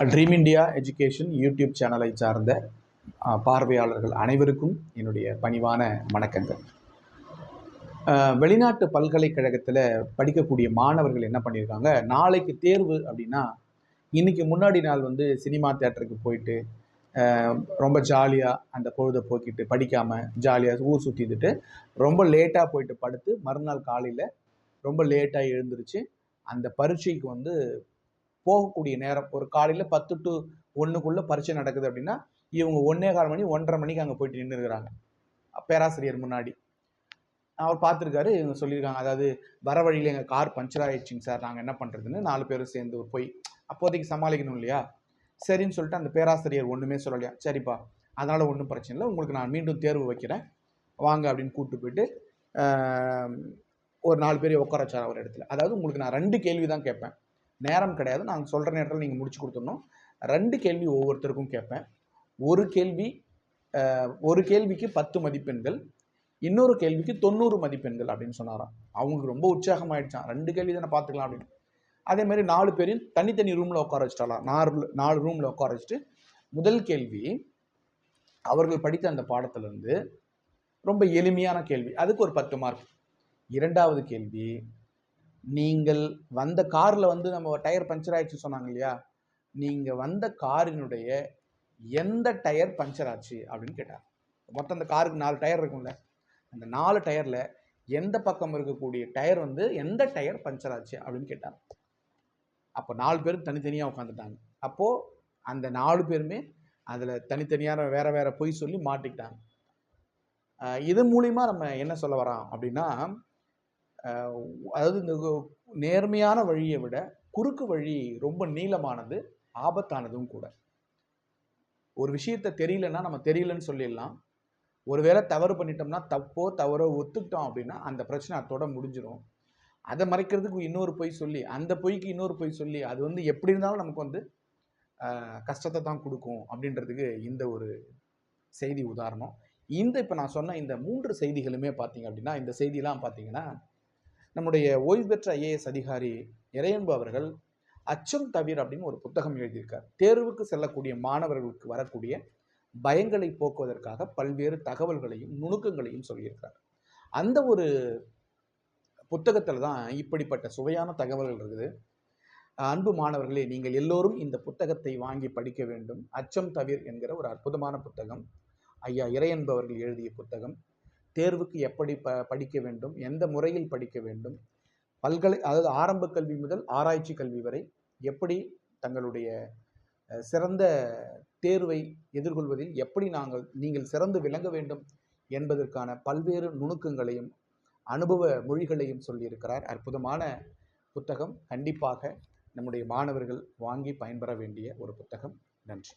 Dream India education YouTube சேனலை சார்ந்த பார்வையாளர்கள் அனைவருக்கும் என்னுடைய பணிவான வணக்கங்கள். வெளிநாட்டு பல்கலைக்கழகத்தில் படிக்கக்கூடிய மாணவர்கள் என்ன பண்ணியிருக்காங்க நாளைக்கு தேர்வு அப்படின்னா இன்றைக்கி முன்னாடி நாள் வந்து சினிமா தேட்டருக்கு போயிட்டு ரொம்ப ஜாலியாக அந்த பொழுதை போக்கிட்டு படிக்காமல் ஜாலியாக ஊர் சுற்றிட்டு ரொம்ப லேட்டாக போயிட்டு படுத்து மறுநாள் காலையில் ரொம்ப லேட்டாக எழுந்திருச்சு அந்த பரீட்சைக்கு வந்து போகக்கூடிய நேரம். ஒரு காலையில் பத்து டு ஒன்றுக்குள்ளே பரீட்சை நடக்குது அப்படின்னா இவங்க ஒன்றே கால் மணி ஒன்றரை மணிக்கு அங்கே போயிட்டு நின்றுருக்கிறாங்க பேராசிரியர் முன்னாடி. அவர் பார்த்துருக்காரு இவங்க சொல்லியிருக்காங்க அதாவது வர வழியில் எங்கள் கார் பஞ்சர் ஆயிடுச்சுங்க சார் நாங்கள் என்ன பண்ணுறதுன்னு நாலு பேரும் சேர்ந்து ஒரு போய் அப்போதைக்கு சமாளிக்கணும் இல்லையா? சரின்னு சொல்லிட்டு அந்த பேராசிரியர் ஒன்றுமே சொல்லலையா? சரிப்பா அதனால் ஒன்றும் பிரச்சனை இல்லை உங்களுக்கு நான் மீண்டும் தேர்வு வைக்கிறேன். வாங்க அப்படின்னு கூப்பிட்டு போயிட்டு ஒரு நாலு பேர் உட்கார வச்சார் அவர் இடத்துல. அதாவது உங்களுக்கு நான் ரெண்டு கேள்வி தான் கேட்பேன். நேரம் கிடையாது. நாங்கள் சொல்கிற நேரத்தில் நீங்கள் முடிச்சு கொடுத்துடணும். ரெண்டு கேள்வி ஒவ்வொருத்தருக்கும் கேட்பேன். ஒரு கேள்வி ஒரு கேள்விக்கு பத்து மதிப்பெண்கள் இன்னொரு கேள்விக்கு தொண்ணூறு மதிப்பெண்கள் அப்படின்னு சொன்னாராம். அவங்களுக்கு ரொம்ப உற்சாகமாயிடுச்சான் ரெண்டு கேள்வி தானே பார்த்துக்கலாம் அப்படின்னு. அதே மாதிரி நாலு பேரையும் தனித்தனி ரூமில் உட்கார வச்சுட்டாலாம் நாலு நாலு ரூமில் உட்கார வச்சுட்டு முதல் கேள்வி அவர்கள் படித்த அந்த பாடத்திலிருந்து ரொம்ப எளிமையான கேள்வி. அதுக்கு ஒரு பத்து மார்க் இரண்டாவது கேள்வி நீங்கள் வந்த காரில் வந்து நம்ம டயர் பஞ்சர் ஆயிடுச்சு சொன்னாங்க இல்லையா? நீங்கள் வந்த காரினுடைய எந்த டயர் பஞ்சர் ஆச்சு அப்படின்னு கேட்டார். மொத்தம் அந்த காருக்கு நாலு டயர் இருக்கும்ல. அந்த நாலு டயரில் எந்த பக்கம் இருக்கக்கூடிய டயர் வந்து எந்த டயர் பஞ்சர் ஆச்சு அப்படின்னு கேட்டார். அப்போ நாலு பேரும் தனித்தனியாக உட்காந்துட்டாங்க அப்போது அந்த நாலு பேருமே அதில் தனித்தனியான வேற வேற பொய் சொல்லி மாட்டிக்கிட்டாங்க. இது மூலிமா நம்ம என்ன சொல்ல வரோம் அப்படின்னா அதாவது இந்த நேர்மையான வழியை விட குறுக்கு வழி ரொம்ப நீளமானது ஆபத்தானதும் கூட. ஒரு விஷயத்த தெரியலன்னா நம்ம தெரியலன்னு சொல்லிடலாம். ஒருவேளை தவறு பண்ணிட்டோம்னா தப்போ தவறோ ஒத்துக்கிட்டோம் அப்படின்னா அந்த பிரச்சனை அதோட முடிஞ்சிடும் அதை மறைக்கிறதுக்கு இன்னொரு பொய் சொல்லி அந்த பொய்க்கு இன்னொரு பொய் சொல்லி அது வந்து எப்படி இருந்தாலும் நமக்கு வந்து கஷ்டத்தை தான் கொடுக்கும் அப்படின்றதுக்கு இந்த ஒரு செய்தி உதாரணம். இந்த இப்போ நான் சொன்ன இந்த மூன்று செய்திகளுமே பார்த்தீங்க அப்படின்னா இந்த செய்தியெல்லாம் பார்த்தீங்கன்னா நம்முடைய ஓய்வு பெற்ற ஐஏஎஸ் அதிகாரி இறையன்பு அவர்கள் அச்சம் தவிர அப்படின்னு ஒரு புத்தகம் எழுதியிருக்கார். தேர்வுக்கு செல்லக்கூடிய மாணவர்களுக்கு வரக்கூடிய பயங்களை போக்குவதற்காக பல்வேறு தகவல்களையும் நுணுக்கங்களையும் சொல்லியிருக்கார் அந்த ஒரு புத்தகத்தில் தான் இப்படிப்பட்ட சுவையான தகவல்கள் இருக்குது. அன்பு மாணவர்களே நீங்கள் எல்லோரும் இந்த புத்தகத்தை வாங்கி படிக்க வேண்டும். அச்சம் தவிர் என்கிற ஒரு அற்புதமான புத்தகம். ஐயா இறையன்பவர்கள் எழுதிய புத்தகம். தேர்வுக்கு எப்படி ப படிக்க வேண்டும் எந்த முறையில் படிக்க வேண்டும் பல்கலை அதாவது ஆரம்ப கல்வி முதல் ஆராய்ச்சி கல்வி வரை எப்படி தங்களுடைய சிறந்த தேர்வை எதிர்கொள்வதில் எப்படி நாங்கள் நீங்கள் சிறந்து விளங்க வேண்டும் என்பதற்கான பல்வேறு நுணுக்கங்களையும் அனுபவ மொழிகளையும் சொல்லியிருக்கிறார். அற்புதமான புத்தகம். கண்டிப்பாக நம்முடைய மாணவர்கள் வாங்கி பயன்பெற வேண்டிய ஒரு புத்தகம். நன்றி.